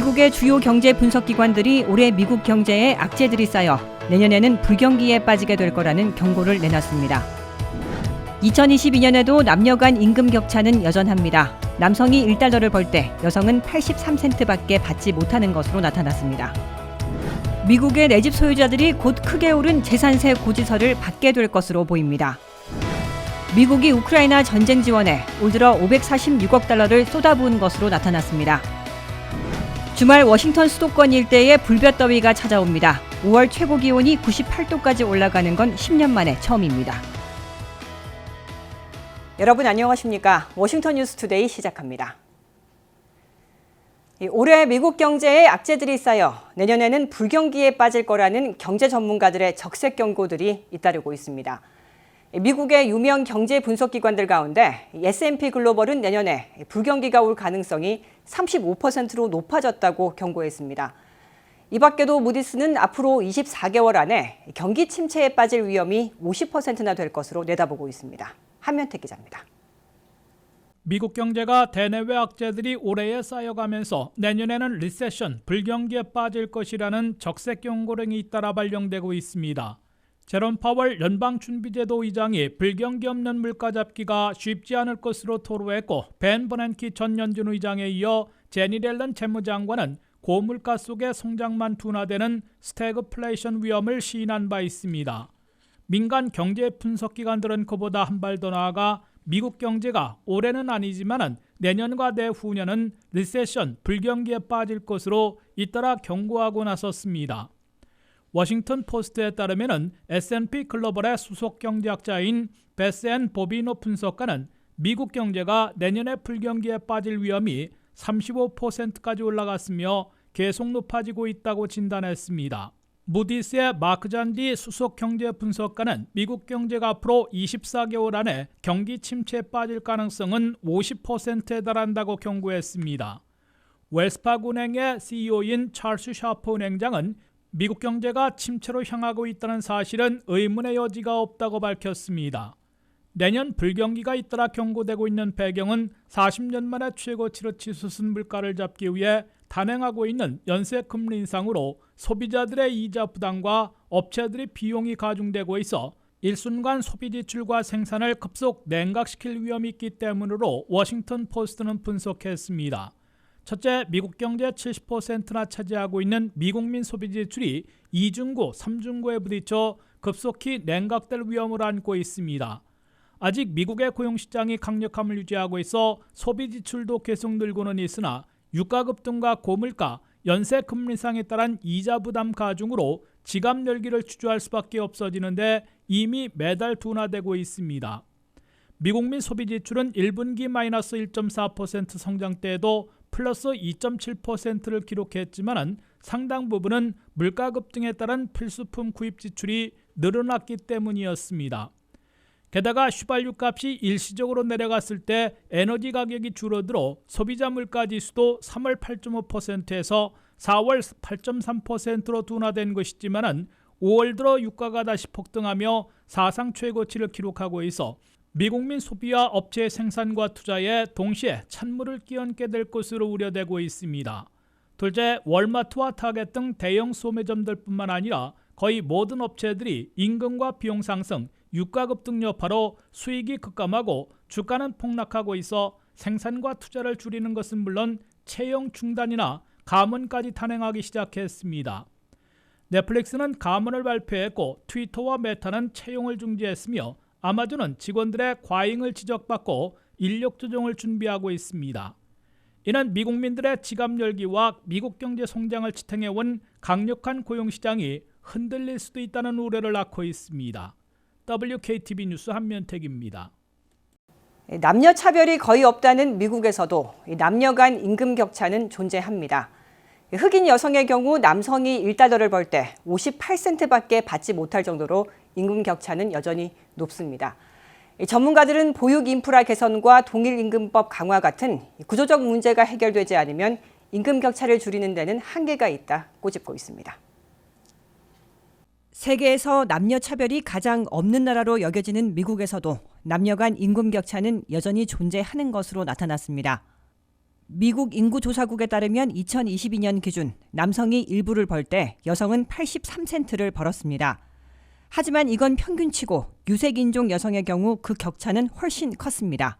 미국의 주요 경제 분석 기관들이 올해 미국 경제에 악재들이 쌓여 내년에는 불경기에 빠지게 될 거라는 경고를 내놨습니다. 2022년에도 남녀 간 임금 격차는 여전합니다. 남성이 1달러를 벌 때 여성은 83센트밖에 받지 못하는 것으로 나타났습니다. 미국의 내 집 소유자들이 곧 크게 오른 재산세 고지서를 받게 될 것으로 보입니다. 미국이 우크라이나 전쟁 지원에 올 들어 546억 달러를 쏟아부은 것으로 나타났습니다. 주말 워싱턴 수도권 일대에 불볕더위가 찾아옵니다. 5월 최고 기온이 98도까지 올라가는 건 10년 만에 처음입니다. 여러분 안녕하십니까? 워싱턴 뉴스 투데이 시작합니다. 이 올해 미국 경제에 악재들이 쌓여 내년에는 불경기에 빠질 거라는 경제 전문가들의 적색 경고들이 잇따르고 있습니다. 미국의 유명 경제 분석 기관들 가운데 S&P 글로벌은 내년에 불경기가 올 가능성이 35%로 높아졌다고 경고했습니다. 이 밖에도 무디스는 앞으로 24개월 안에 경기 침체에 빠질 위험이 50%나 될 것으로 내다보고 있습니다. 한면택 기자입니다. 미국 경제가 대내외 악재들이 올해에 쌓여가면서 내년에는 리세션, 불경기에 빠질 것이라는 적색 경고령이 잇따라 발령되고 있습니다. 제롬 파월 연방준비제도 의장이 불경기 없는 물가 잡기가 쉽지 않을 것으로 토로했고 벤 버넨키 전 연준 의장에 이어 제니 렐런 재무장관은 고물가 속의 성장만 둔화되는 스태그플레이션 위험을 시인한 바 있습니다. 민간 경제 분석 기관들은 그보다 한 발 더 나아가 미국 경제가 올해는 아니지만은 내년과 내후년은 리세션 불경기에 빠질 것으로 잇따라 경고하고 나섰습니다. 워싱턴 포스트에 따르면은 S&P 글로벌의 수석 경제학자인 베스앤 보비노 분석가는 미국 경제가 내년에 불경기에 빠질 위험이 35%까지 올라갔으며 계속 높아지고 있다고 진단했습니다. 무디스의 마크 잔디 수석 경제 분석가는 미국 경제가 앞으로 24개월 안에 경기 침체에 빠질 가능성은 50%에 달한다고 경고했습니다. 웰스파은행의 CEO인 찰스 샤프 은행장은 미국 경제가 침체로 향하고 있다는 사실은 의문의 여지가 없다고 밝혔습니다. 내년 불경기가 잇따라 경고되고 있는 배경은 40년 만에 최고치로 치솟은 물가를 잡기 위해 단행하고 있는 연쇄 금리 인상으로 소비자들의 이자 부담과 업체들의 비용이 가중되고 있어 일순간 소비 지출과 생산을 급속 냉각시킬 위험이 있기 때문으로 워싱턴 포스트는 분석했습니다. 첫째, 미국 경제 70%나 차지하고 있는 미국민 소비 지출이 이중고, 삼중고에 부딪혀 급속히 냉각될 위험을 안고 있습니다. 아직 미국의 고용 시장이 강력함을 유지하고 있어 소비 지출도 계속 늘고는 있으나 유가 급등과 고물가, 연쇄 금리 상에 따른 이자 부담 가중으로 지갑 열기를 주저할 수밖에 없어지는데 이미 매달 둔화되고 있습니다. 미국민 소비 지출은 1분기 마이너스 1.4% 성장때에도 플러스 2.7%를 기록했지만 상당 부분은 물가 급등에 따른 필수품 구입 지출이 늘어났기 때문이었습니다. 게다가 휘발유 값이 일시적으로 내려갔을 때 에너지 가격이 줄어들어 소비자 물가 지수도 3월 8.5%에서 4월 8.3%로 둔화된 것이지만 5월 들어 유가가 다시 폭등하며 사상 최고치를 기록하고 있어 미국민 소비와 업체 생산과 투자에 동시에 찬물을 끼얹게 될 것으로 우려되고 있습니다. 둘째, 월마트와 타겟 등 대형 소매점들뿐만 아니라 거의 모든 업체들이 임금과 비용 상승, 유가 급등 여파로 수익이 급감하고 주가는 폭락하고 있어 생산과 투자를 줄이는 것은 물론 채용 중단이나 감원까지 단행하기 시작했습니다. 넷플릭스는 감원을 발표했고 트위터와 메타는 채용을 중지했으며 아마존은 직원들의 과잉을 지적받고 인력 조정을 준비하고 있습니다. 이는 미국민들의 지갑 열기와 미국 경제 성장을 지탱해온 강력한 고용시장이 흔들릴 수도 있다는 우려를 낳고 있습니다. WKTV 뉴스 한면택입니다. 남녀 차별이 거의 없다는 미국에서도 남녀 간 임금 격차는 존재합니다. 흑인 여성의 경우 남성이 1달러를 벌 때 58센트밖에 받지 못할 정도로 임금 격차는 여전히 높습니다. 전문가들은 보육 인프라 개선과 동일 임금법 강화 같은 구조적 문제가 해결되지 않으면 임금 격차를 줄이는 데는 한계가 있다 꼬집고 있습니다. 세계에서 남녀 차별이 가장 없는 나라로 여겨지는 미국에서도 남녀 간 임금 격차는 여전히 존재하는 것으로 나타났습니다. 미국 인구조사국에 따르면 2022년 기준 남성이 일부를 벌 때 여성은 83센트를 벌었습니다. 하지만 이건 평균치고 유색인종 여성의 경우 그 격차는 훨씬 컸습니다.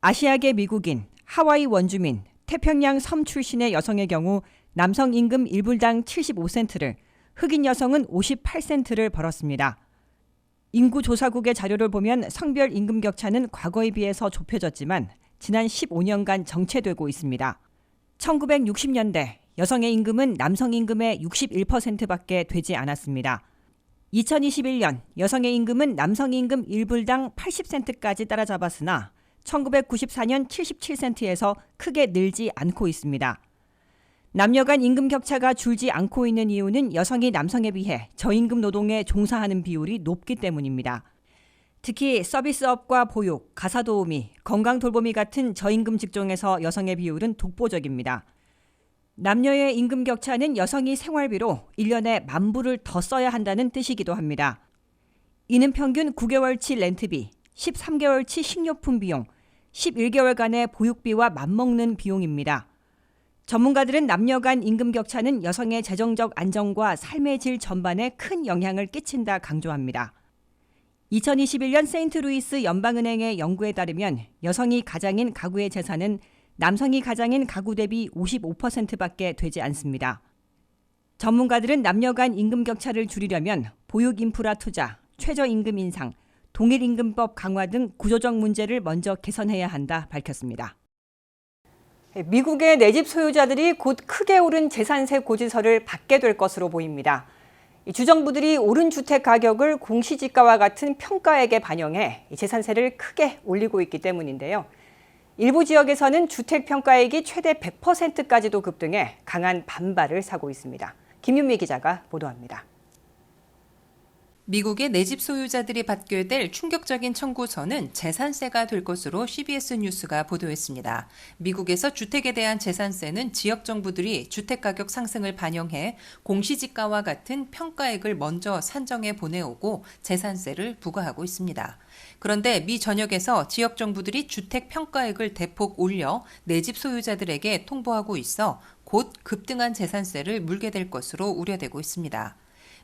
아시아계 미국인, 하와이 원주민, 태평양 섬 출신의 여성의 경우 남성 임금 1불당 75센트를, 흑인 여성은 58센트를 벌었습니다. 인구조사국의 자료를 보면 성별 임금 격차는 과거에 비해서 좁혀졌지만 지난 15년간 정체되고 있습니다. 1960년대 여성의 임금은 남성 임금의 61%밖에 되지 않았습니다. 2021년 여성의 임금은 남성 임금 1불당 80센트까지 따라잡았으나 1994년 77센트에서 크게 늘지 않고 있습니다. 남녀 간 임금 격차가 줄지 않고 있는 이유는 여성이 남성에 비해 저임금 노동에 종사하는 비율이 높기 때문입니다. 특히 서비스업과 보육, 가사도우미, 건강돌보미 같은 저임금 직종에서 여성의 비율은 독보적입니다. 남녀의 임금 격차는 여성이 생활비로 1년에 만 불을 더 써야 한다는 뜻이기도 합니다. 이는 평균 9개월치 렌트비, 13개월치 식료품 비용, 11개월간의 보육비와 맞먹는 비용입니다. 전문가들은 남녀 간 임금 격차는 여성의 재정적 안정과 삶의 질 전반에 큰 영향을 끼친다 강조합니다. 2021년 세인트루이스 연방은행의 연구에 따르면 여성이 가장인 가구의 재산은 남성이 가장인 가구 대비 55%밖에 되지 않습니다. 전문가들은 남녀 간 임금 격차를 줄이려면 보육 인프라 투자, 최저임금 인상, 동일임금법 강화 등 구조적 문제를 먼저 개선해야 한다 밝혔습니다. 미국의 내 집 소유자들이 곧 크게 오른 재산세 고지서를 받게 될 것으로 보입니다. 이 주정부들이 오른 주택 가격을 공시지가와 같은 평가액에 반영해 이 재산세를 크게 올리고 있기 때문인데요. 일부 지역에서는 주택 평가액이 최대 100%까지도 급등해 강한 반발을 사고 있습니다. 김윤미 기자가 보도합니다. 미국의 내 집 소유자들이 받게 될 충격적인 청구서는 재산세가 될 것으로 CBS 뉴스가 보도했습니다. 미국에서 주택에 대한 재산세는 지역 정부들이 주택 가격 상승을 반영해 공시지가와 같은 평가액을 먼저 산정해 보내오고 재산세를 부과하고 있습니다. 그런데 미 전역에서 지역 정부들이 주택 평가액을 대폭 올려 내 집 소유자들에게 통보하고 있어 곧 급등한 재산세를 물게 될 것으로 우려되고 있습니다.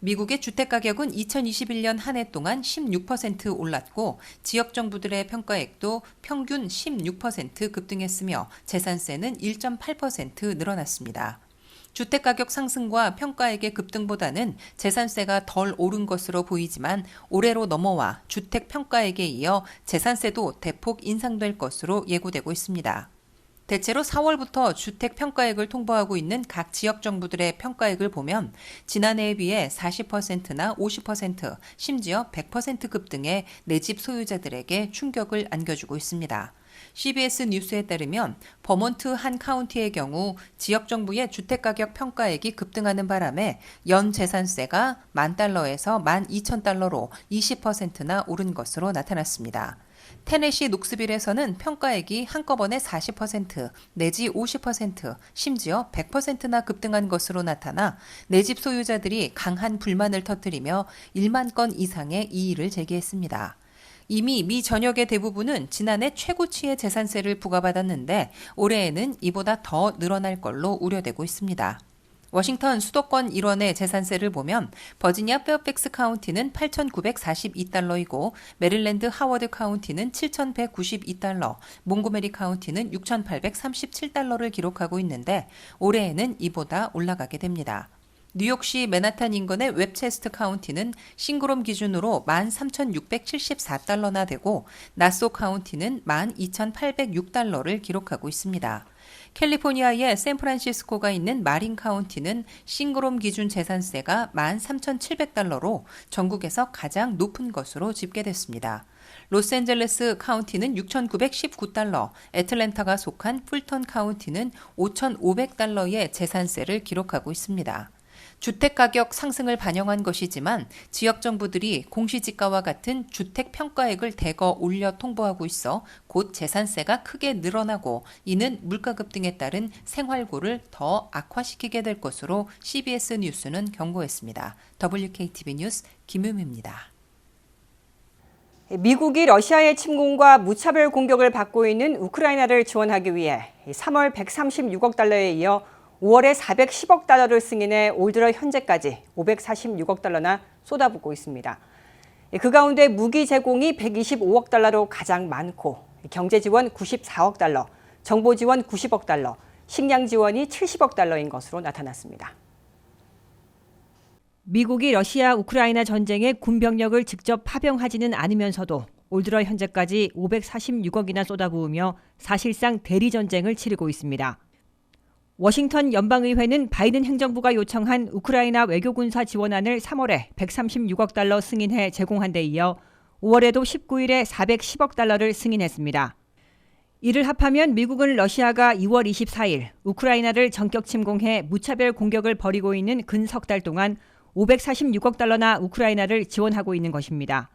미국의 주택 가격은 2021년 한 해 동안 16% 올랐고 지역 정부들의 평가액도 평균 16% 급등했으며 재산세는 1.8% 늘어났습니다. 주택 가격 상승과 평가액의 급등보다는 재산세가 덜 오른 것으로 보이지만 올해로 넘어와 주택 평가액에 이어 재산세도 대폭 인상될 것으로 예고되고 있습니다. 대체로 4월부터 주택 평가액을 통보하고 있는 각 지역 정부들의 평가액을 보면 지난해에 비해 40%나 50%, 심지어 100% 급등해 내집 소유자들에게 충격을 안겨주고 있습니다. CBS 뉴스에 따르면 버몬트 한 카운티의 경우 지역 정부의 주택 가격 평가액이 급등하는 바람에 연 재산세가 만 달러에서 만 2천 달러로 20%나 오른 것으로 나타났습니다. 테네시 녹스빌에서는 평가액이 한꺼번에 40% 내지 50% 심지어 100%나 급등한 것으로 나타나 내 집 소유자들이 강한 불만을 터뜨리며 1만 건 이상의 이의를 제기했습니다. 이미 미 전역의 대부분은 지난해 최고치의 재산세를 부과받았는데 올해에는 이보다 더 늘어날 걸로 우려되고 있습니다. 워싱턴 수도권 일원의 재산세를 보면 버지니아 페어팩스 카운티는 8,942달러이고 메릴랜드 하워드 카운티는 7,192달러, 몽고메리 카운티는 6,837달러를 기록하고 있는데 올해에는 이보다 올라가게 됩니다. 뉴욕시 맨하탄 인근의 웹체스트 카운티는 싱그롬 기준으로 13,674달러나 되고 나소 카운티는 12,806달러를 기록하고 있습니다. 캘리포니아의 샌프란시스코가 있는 마린 카운티는 싱그롬 기준 재산세가 13,700달러로 전국에서 가장 높은 것으로 집계됐습니다. 로스앤젤레스 카운티는 6,919달러, 애틀랜타가 속한 풀턴 카운티는 5,500달러의 재산세를 기록하고 있습니다. 주택 가격 상승을 반영한 것이지만 지역 정부들이 공시지가와 같은 주택 평가액을 대거 올려 통보하고 있어 곧 재산세가 크게 늘어나고 이는 물가 급 등에 따른 생활고를 더 악화시키게 될 것으로 CBS 뉴스는 경고했습니다. WKTV 뉴스 김유미입니다. 미국이 러시아의 침공과 무차별 공격을 받고 있는 우크라이나를 지원하기 위해 3월 136억 달러에 이어 5월에 410억 달러를 승인해 올 들어 현재까지 546억 달러나 쏟아붓고 있습니다. 그 가운데 무기 제공이 125억 달러로 가장 많고 경제 지원 94억 달러, 정보 지원 90억 달러, 식량 지원이 70억 달러인 것으로 나타났습니다. 미국이 러시아 우크라이나 전쟁에 군병력을 직접 파병하지는 않으면서도 올 들어 현재까지 546억이나 쏟아부으며 사실상 대리 전쟁을 치르고 있습니다. 워싱턴 연방의회는 바이든 행정부가 요청한 우크라이나 외교군사 지원안을 3월에 136억 달러 승인해 제공한 데 이어 5월에도 19일에 410억 달러를 승인했습니다. 이를 합하면 미국은 러시아가 2월 24일 우크라이나를 전격 침공해 무차별 공격을 벌이고 있는 근 석 달 동안 546억 달러나 우크라이나를 지원하고 있는 것입니다.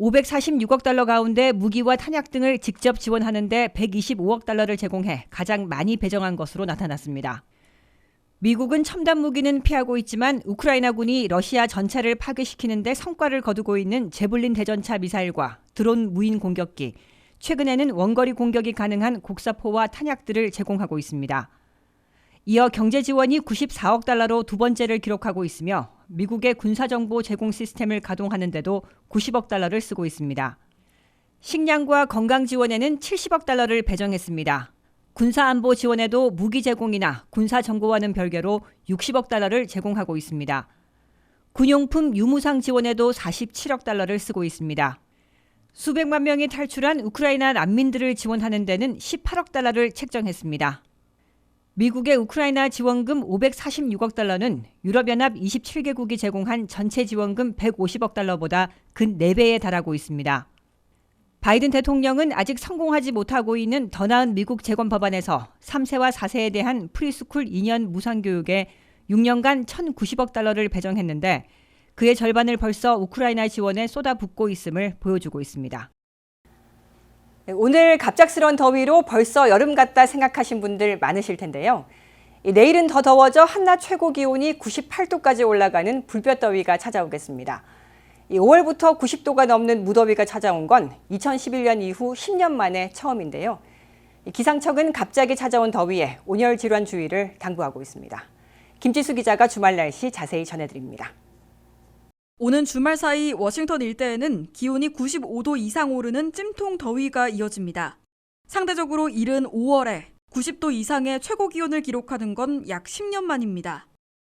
546억 달러 가운데 무기와 탄약 등을 직접 지원하는데 125억 달러를 제공해 가장 많이 배정한 것으로 나타났습니다. 미국은 첨단 무기는 피하고 있지만 우크라이나군이 러시아 전차를 파괴시키는데 성과를 거두고 있는 제블린 대전차 미사일과 드론 무인 공격기, 최근에는 원거리 공격이 가능한 곡사포와 탄약들을 제공하고 있습니다. 이어 경제 지원이 94억 달러로 두 번째를 기록하고 있으며 미국의 군사정보 제공 시스템을 가동하는데도 90억 달러를 쓰고 있습니다. 식량과 건강 지원에는 70억 달러를 배정했습니다. 군사 안보 지원에도 무기 제공이나 군사 정보와는 별개로 60억 달러를 제공하고 있습니다. 군용품 유무상 지원에도 47억 달러를 쓰고 있습니다. 수백만 명이 탈출한 우크라이나 난민들을 지원하는 데는 18억 달러를 책정했습니다. 미국의 우크라이나 지원금 546억 달러는 유럽연합 27개국이 제공한 전체 지원금 150억 달러보다 근 4배에 달하고 있습니다. 바이든 대통령은 아직 성공하지 못하고 있는 더 나은 미국 재건 법안에서 3세와 4세에 대한 프리스쿨 2년 무상교육에 6년간 1,090억 달러를 배정했는데 그의 절반을 벌써 우크라이나 지원에 쏟아붓고 있음을 보여주고 있습니다. 오늘 갑작스런 더위로 벌써 여름 같다 생각하신 분들 많으실 텐데요. 내일은 더 더워져 한낮 최고 기온이 98도까지 올라가는 불볕더위가 찾아오겠습니다. 5월부터 90도가 넘는 무더위가 찾아온 건 2011년 이후 10년 만에 처음인데요. 기상청은 갑자기 찾아온 더위에 온열 질환 주의를 당부하고 있습니다. 김지수 기자가 주말 날씨 자세히 전해드립니다. 오는 주말 사이 워싱턴 일대에는 기온이 95도 이상 오르는 찜통 더위가 이어집니다. 상대적으로 이른 5월에 90도 이상의 최고 기온을 기록하는 건 약 10년 만입니다.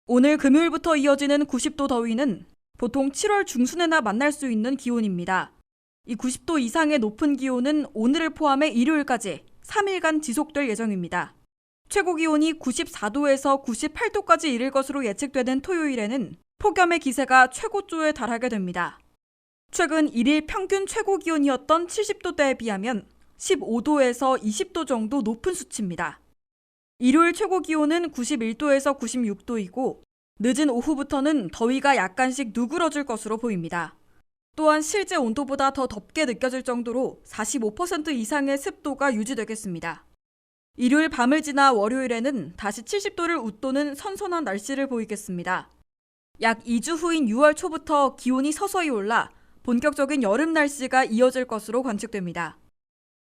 오늘 금요일부터 이어지는 90도 더위는 보통 7월 중순에나 만날 수 있는 기온입니다. 이 90도 이상의 높은 기온은 오늘을 포함해 일요일까지 3일간 지속될 예정입니다. 최고 기온이 94도에서 98도까지 이를 것으로 예측되는 토요일에는 폭염의 기세가 최고조에 달하게 됩니다. 최근 1일 평균 최고 기온이었던 70도대에 비하면 15도에서 20도 정도 높은 수치입니다. 일요일 최고 기온은 91도에서 96도이고 늦은 오후부터는 더위가 약간씩 누그러질 것으로 보입니다. 또한 실제 온도보다 더 덥게 느껴질 정도로 45% 이상의 습도가 유지되겠습니다. 일요일 밤을 지나 월요일에는 다시 70도를 웃도는 선선한 날씨를 보이겠습니다. 약 2주 후인 6월 초부터 기온이 서서히 올라 본격적인 여름 날씨가 이어질 것으로 관측됩니다.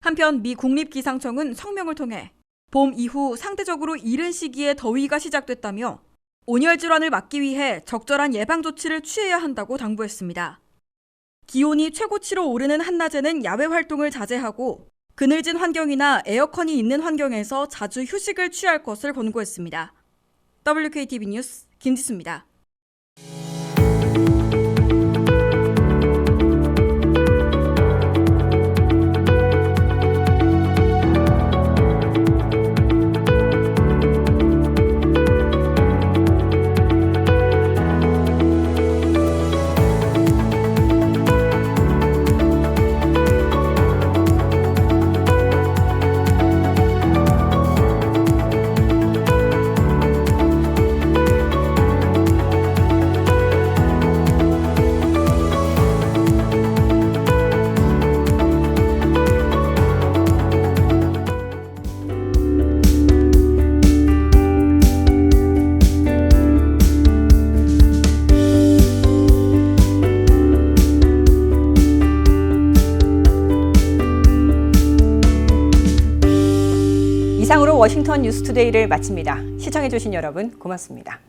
한편 미 국립기상청은 성명을 통해 봄 이후 상대적으로 이른 시기에 더위가 시작됐다며 온열 질환을 막기 위해 적절한 예방 조치를 취해야 한다고 당부했습니다. 기온이 최고치로 오르는 한낮에는 야외 활동을 자제하고 그늘진 환경이나 에어컨이 있는 환경에서 자주 휴식을 취할 것을 권고했습니다. WKTV 뉴스 김지수입니다. 워싱턴 뉴스투데이를 마칩니다. 시청해주신 여러분 고맙습니다.